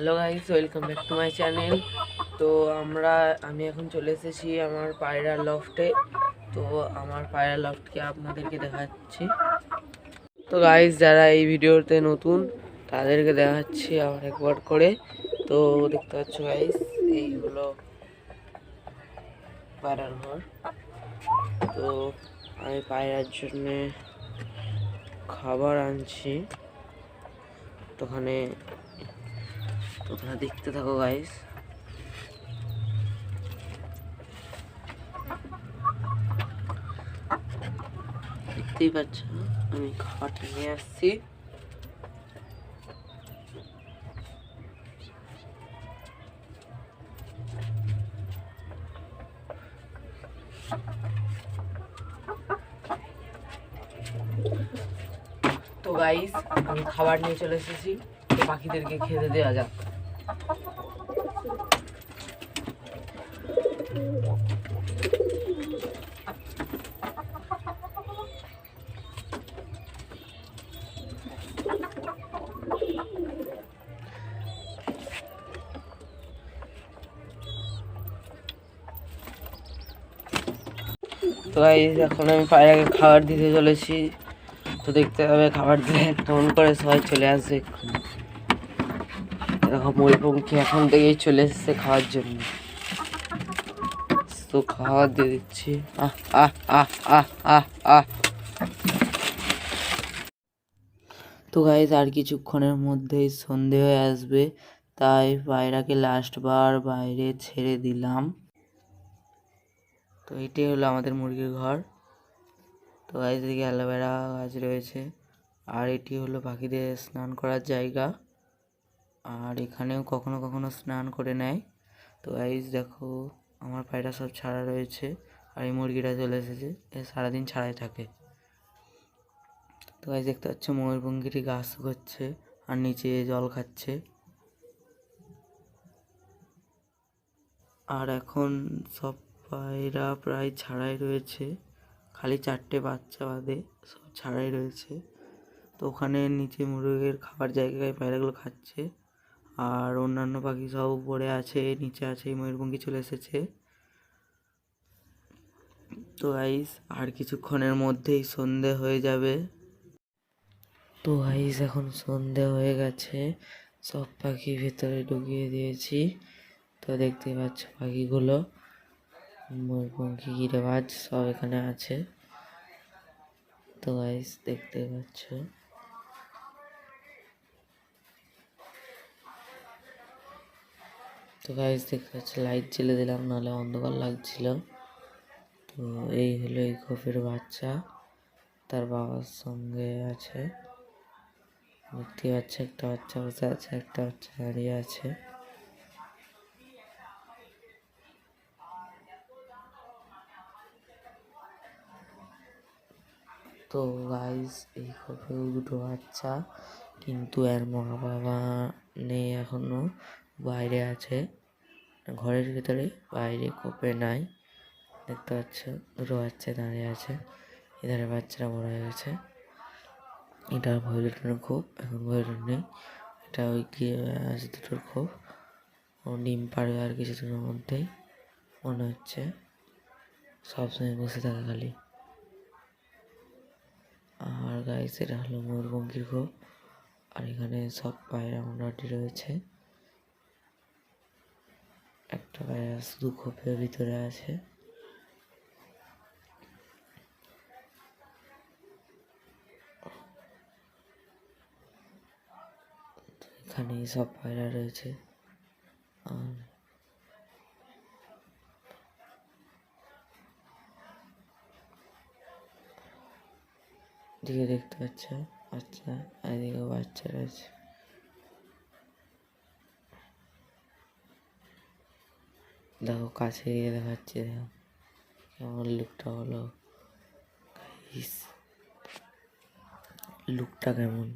Hello guys welcome back to my channel তো আমরা, আমি এখন চলে এসেছি আমার পায়রা লফটে তো আমার পায়রা লফটকে আপনাদেরকে দেখাচ্ছি। তো গাইস যারা এই ভিডিওতে নতুন, তাদেরকে দেখাচ্ছি আবার একবার করে। তো দেখতে পাচ্ছ গাইস এই হলো পায়রার ঘর। তো আমি পায়রার জন্যে খাবার আনছি। তো ওখানে তোমরা দেখতে থাকো গাইস দেখতেই পাচ্ছ আমি খাবারটা নিয়ে আসছি। তো গাইস আমি খাবার নিয়ে চলে এসেছি। তো পাখিদেরকে খেতে দেওয়া যাক। তো গাইস এখন আমি পায়রাকে খাবার দিতে চলেছি। তো দেখতে হবে, খাবার দিলে কেমন করে সবাই চলে আসবে এক্ষুনি। এরকম ময়ূরপঙ্খী এখন থেকেই চলে এসছে খাওয়ার জন্য। তো খাবার দিয়ে দিচ্ছি। আহ আহ তো গাইজ আর কিছুক্ষণের মধ্যেই সন্ধে হয়ে আসবে, তাই পায়রাকে লাস্ট বার বাইরে ছেড়ে দিলাম। তো এটি হলো আমাদের মুরগির ঘর। তো গাইজ এদিকে অ্যালোভেরা গাছ রয়েছে। আর এটি হলো পাখিদের স্নান করার জায়গা। আর এখানেও কখনো কখনো স্নান করে নেয়। তো গাইজ দেখো, আমার পায়রা সব ছাড়া রয়েছে। আর এই মুরগিটা চলে এসেছে। এ সারাদিন ছাড়াই থাকে। তো গাইজ দেখতে পাচ্ছ ময়ূরপঙ্খিটি ঘাস করছে আর নিচে জল খাচ্ছে। আর এখন সব পায়রা প্রায় ছাড়াই রয়েছে। খালি চারটে বাচ্চা বাদে সব ছাড়াই রয়েছে। তো ওখানে নিচে মুরগির খাবার জায়গায় পায়রাগুলো খাচ্ছে। আর অন্যান্য পাখি সব উপরে আছে, নিচে আছে, এই ময়ূরপঙ্খী চলে এসেছে। তো আইস আর কিছুক্ষণের মধ্যেই সন্ধে হয়ে যাবে। তো আইস এখন সন্ধে হয়ে গেছে। সব পাখি ভেতরে ঢুকিয়ে দিয়েছি। তো দেখতে পাচ্ছ পাখিগুলো। ময়ূরপঙ্খী গিরেবাজ সব এখানে আছে। তো গাইস দেখতে পাচ্ছ। তো গাইস দেখতে পাচ্ছ লাইট জ্বেলে দিলাম, নাহলে অন্ধকার লাগছিল। তো এই হলো এই খোপের বাচ্চা। তার বাবার সঙ্গে আছে। দেখতে পাচ্ছে একটা বাচ্চা বসে আছে, একটা বাচ্চা দাঁড়িয়ে আছে। তো গাইস এই খোপেও দুটো বাচ্চা। কিন্তু এর মা বাবা নেই এখনও, বাইরে আছে। ঘরের ভিতরে, বাইরে কোপে নাই। দেখতে পাচ্ছ, দুটো বাচ্চা দাঁড়িয়ে আছে। এধারে বাচ্চারা বড় হয়ে গেছে। এটা ভৈরটনের খোপ এখন ভৈরট নেই। এটা ওই আছে দুটোর খোপ ও ডিম পাড়বে আর কিছুদিনের মধ্যেই, মনে হচ্ছে। সবসময় বসে থাকে খালি। আর গাইস এটা হলো ময়ূরপঙ্খির খোপ আর এখানে সব পায়রা মোটামুটি রয়েছে। একটা পায়রা শুধু খোপের ভিতরে আছে। এখানে সব পায়রা রয়েছে। আর দিকে দেখতে পাচ্ছ? বাচ্চা এদিকে বাচ্চা রয়েছে দেখো, কাছে গিয়ে দেখাচ্ছি, দেখো। কেমন লুকটা হলো। লুকটা কেমন?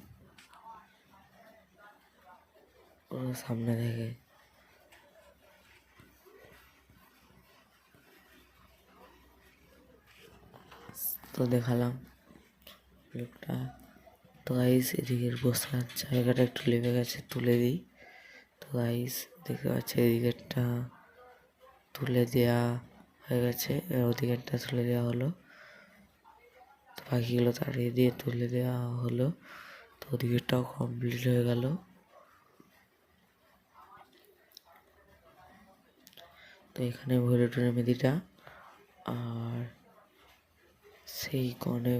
পুরো সামনে থেকে। তো দেখালাম। লুকটা তো গাইস এদিকের বসার জায়গাটা একটু লেবে গেছে, তুলে দিই। তো গাইস দেখতে পাচ্ছি এদিকেরটা তুলে দেয়া হয়ে গেছে ওদিকেরটা তুলে দেওয়া হলো। তো পাখিগুলো তাড়িয়ে দিয়ে তুলে দেওয়া হলো। তো ওদিকেরটাও কমপ্লিট হয়ে গেল। তো এখানে ভৈরটনের মেদিটা আর সেই কনে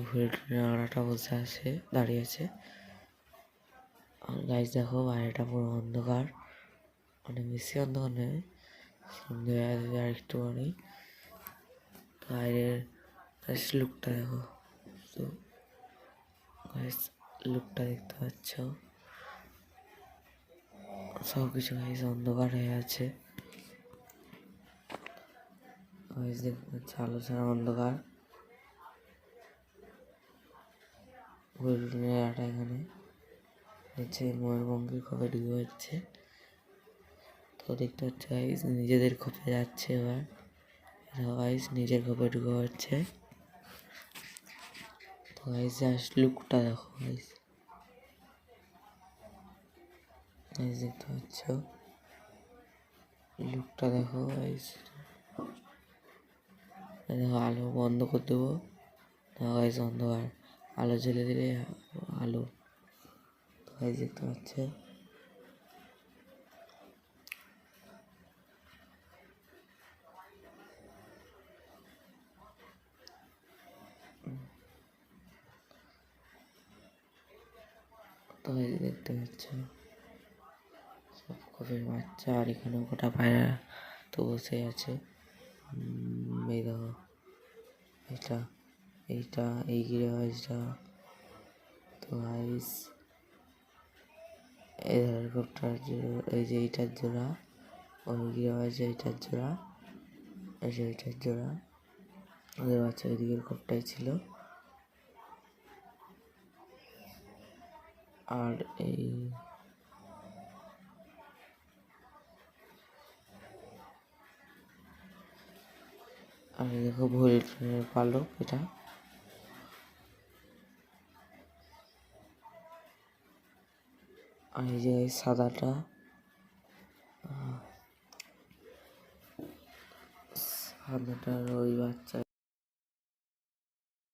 আড়াটা বসে আছে, দাঁড়িয়ে আছে। আর গাছ দেখো, বাইরেটা পুরো অন্ধকার। অনেক বেশি অন্ধকার হয়ে আসবে আর একটুখানি। বাইরের লুকটা দেখো। তো লুকটা দেখতে পাচ্ছ। সব কিছু গাছ অন্ধকার হয়ে আছে। গাছ দেখতে পাচ্ছ আলো ছাড়া অন্ধকার। এখানে নিচে ময়ূরপঙ্খীর খোপে ঢুকে হচ্ছে তো দেখতে পাচ্ছ গাইস নিজেদের খোপে যাচ্ছে এবার। গাইস নিজের খোপে ঢুকে হচ্ছে তো গাইস জাস্ট লুকটা দেখো গাইস গাইস দেখতে পাচ্ছ? লুকটা দেখো গাইস দেখো, আলো বন্ধ করে দেবো। গাইস অন্ধকার। আলো জ্বেলে দিলে আলো তো গাইস দেখতে পাচ্ছে তো দেখতে পাচ্ছ? সব কফির বাচ্চা আর এখানে গোটা পায়রা তো বসে আছে। এটা এইটা, এই গিরে গাছটা তো গাইস এই হেলিকপ্টার এই যে এইটার জোড়া, ওই গিরে এইটার জোড়া, এই যে এইটার জোড়া। ওদের বাচ্চা ওইদিকের কপটাই ছিল। আর এই আর দেখো ভুল পালক এটা। আর এই যে সাদাটা। সাদাটার ওই বাচ্চা।